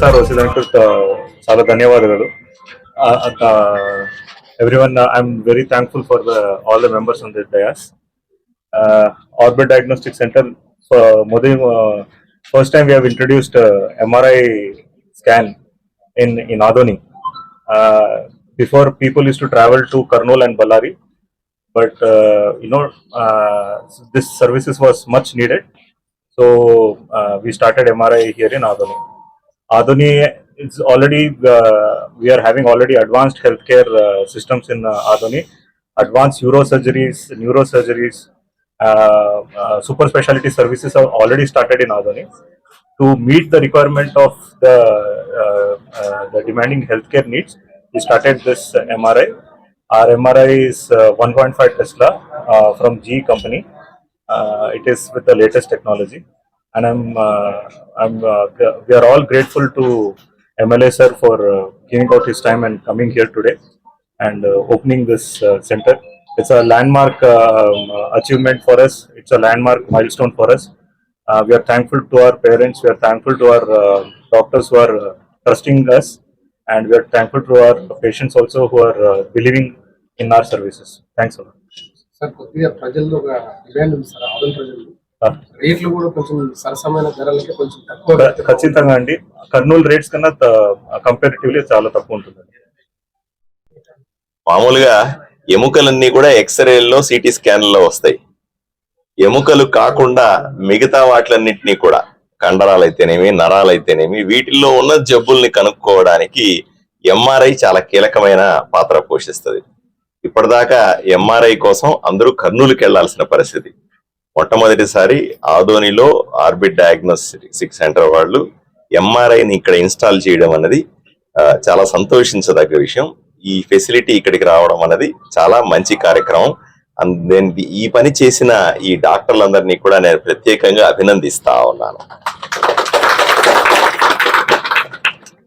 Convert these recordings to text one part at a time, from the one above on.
Sir వచ్చినందుకు చాలా ధన్యవాదాలు. Everyone I'm very thankful for all the members on this dais Orbit diagnostic centre మొదటి first time we have introduced MRI scan in in Adoni before people use to travel to Kurnool and Ballari but uh, you know uh, this services was much needed. So uh, we started mri here in adoni. Adoni is already uh, we are having already advanced healthcare uh, systems in uh, adoni. Advanced neurosurgeries neurosurgeries uh, uh, super specialty services are already started in adoni. To meet the requirement of the uh, uh, the demanding healthcare needs we started this mri our MRI is uh, 1.5 Tesla uh, from G company. Uh, it is with the latest technology, and I'm uh, I'm uh, we are all grateful to MLA sir for giving out his time and coming here today and opening this center. It's a landmark um, achievement for us. It's a landmark milestone for us. We are thankful to our parents. We are thankful to our doctors who are trusting us, and we are thankful to our patients also who are uh, believing in our services. Thanks a lot. Sir కొద్దిగా ప్రజల్లో ఒక demand ఉంది sir ఆదరణ ప్రజలు. రేట్లు కూడా కొంచెం సరసమైన ధరలకి కొంచెం తక్కువ ఖచ్చితంగా అండి. కర్నూలు రేట్స్ కన్నా కంపారిటివ్లీ చాలా తక్కువ ఉంటుంది మామూలుగా ఎముకలన్నీ కూడా ఎక్స్రేల్లో సిటీ స్కాన్లలో వస్తాయి. ఎముకలు కాకుండా మిగతా వాటిలన్నింటినీ కూడా కండరాలైతేనేమి నరాలైతేనేమి వీటిల్లో ఉన్న జబ్బుల్ని కనుక్కోవడానికి ఎంఆర్ఐ చాలా కీలకమైన పాత్ర పోషిస్తుంది. ఇప్పటిదాకా ఎంఆర్ఐ కోసం అందరూ కర్నూలుకి వెళ్ళాల్సిన పరిస్థితి. మొట్టమొదటిసారి ఆదోనిలో ఆర్బిట్ డయాగ్నోస్టిక్ సెంటర్ వాళ్ళు ఎంఆర్ఐని ఇక్కడ ఇన్స్టాల్ చేయడం అన్నది చాలా సంతోషించదగ్గ విషయం. ఈ ఫెసిలిటీ ఇక్కడికి రావడం అన్నది చాలా మంచి కార్యక్రమం. అన్- నేను ఈ- ఈ పని చేసిన ఈ డాక్టర్లందరినీ కూడా నేను ప్రత్యేకంగా అభినందిస్తా ఉన్నాను.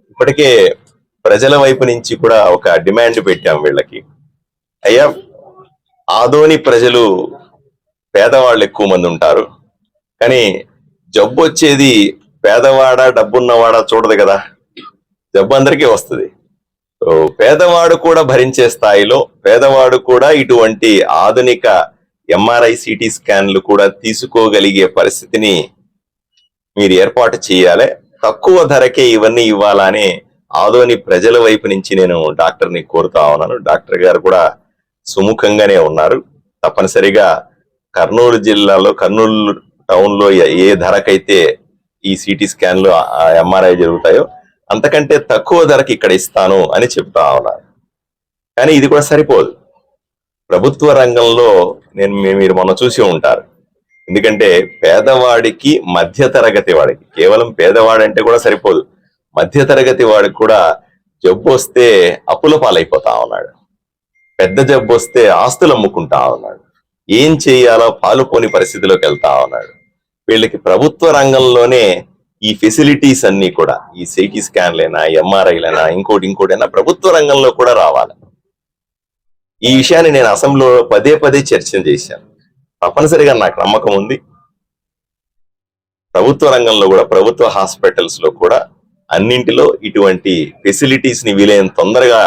ఇప్పటికే ప్రజల వైపు నుంచి కూడా ఒక డిమాండ్ పెట్టాం వీళ్ళకి. అయ్యా ఆదోని ప్రజలు పేదవాళ్ళు ఎక్కువ మంది ఉంటారు. కానీ జబ్బు వచ్చేది పేదవాడ డబ్బున్నవాడా చూడదు కదా. జబ్బు అందరికీ వస్తుంది. పేదవాడు కూడా భరించే స్థాయిలో పేదవాడు కూడా ఇటువంటి ఆధునిక ఎంఆర్ఐ సిటీ స్కాన్లు కూడా తీసుకోగలిగే పరిస్థితిని మీరు ఏర్పాటు చేయాలి. తక్కువ ధరకే ఇవన్నీ ఇవ్వాలని ఆదోని ప్రజల వైపు నుంచి నేను డాక్టర్ని కోరుతా ఉన్నాను. డాక్టర్ గారు కూడా సుముఖంగానే ఉన్నారు. తప్పనిసరిగా కర్నూలు జిల్లాలో కర్నూలు టౌన్లో ఏ- ధరకైతే ఈ సిటీ స్కాన్లు ఎంఆర్ఐ జరుగుతాయో అంతకంటే తక్కువ ధరకి ఇక్కడ ఇస్తాను అని చెప్తా ఉన్నారు. కానీ ఇది కూడా సరిపోదు. ప్రభుత్వ రంగంలో నేను మీరు మొన్న చూసి ఉంటారు. ఎందుకంటే పేదవాడికి మధ్య తరగతి వాడికి కేవలం పేదవాడంటే కూడా సరిపోదు. మధ్య తరగతి వాడికి కూడా జబ్బు వస్తే అప్పుల పాలైపోతా ఉన్నాడు. పెద్ద జబ్బు వస్తే ఆస్తులు అమ్ముకుంటా ఉన్నాడు. ఏం చేయాలో పాలుపోని పరిస్థితిలోకి వెళ్తా ఉన్నాడు. వీళ్ళకి ప్రభుత్వ రంగంలోనే ఈ ఫెసిలిటీస్ అన్ని కూడా ఈ సిటీ స్కాన్లైనా ఎంఆర్ఐలైనా ఇంకోటి ఇంకోటైనా ప్రభుత్వ రంగంలో కూడా రావాలి. ఈ విషయాన్ని నేను అసెంబ్లీలో పదే పదే చర్చ చేశాను. తప్పనిసరిగా నాకు నమ్మకం ఉంది. ప్రభుత్వ రంగంలో కూడా ప్రభుత్వ హాస్పిటల్స్లో కూడా అన్నింటిలో ఇటువంటి ఫెసిలిటీస్ని వీలైన తొందరగా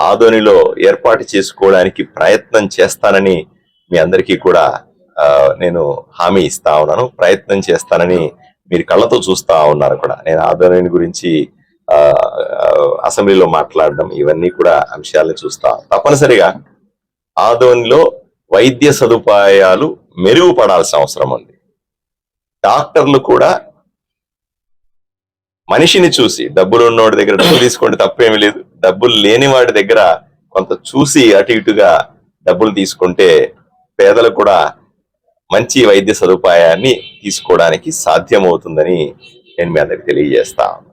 ఆదోనిలో ఏర్పాటు చేసుకోవడానికి ప్రయత్నం చేస్తానని మీ అందరికీ కూడా నేను హామీ ఇస్తా ఉన్నాను. ప్రయత్నం చేస్తానని మీరు కళ్ళతో చూస్తా ఉన్నారు కూడా. నేను ఆదోని గురించి ఆ, అసెంబ్లీలో మాట్లాడడం ఇవన్నీ కూడా అంశాలను చూస్తా. తప్పనిసరిగా ఆదోనిలో వైద్య సదుపాయాలు మెరుగుపడాల్సిన అవసరం ఉంది. డాక్టర్లు కూడా మనిషిని చూసి డబ్బులు ఉన్నవాడి దగ్గర డబ్బులు తీసుకోండి తప్పేమీ లేదు. డబ్బులు లేని వాడి దగ్గర కొంత చూసి అటు ఇటుగా డబ్బులు తీసుకుంటే పేదలకు కూడా మంచి వైద్య సదుపాయాన్ని తీసుకోవడానికి సాధ్యమవుతుందని నేను మీ అందరికి తెలియజేస్తాను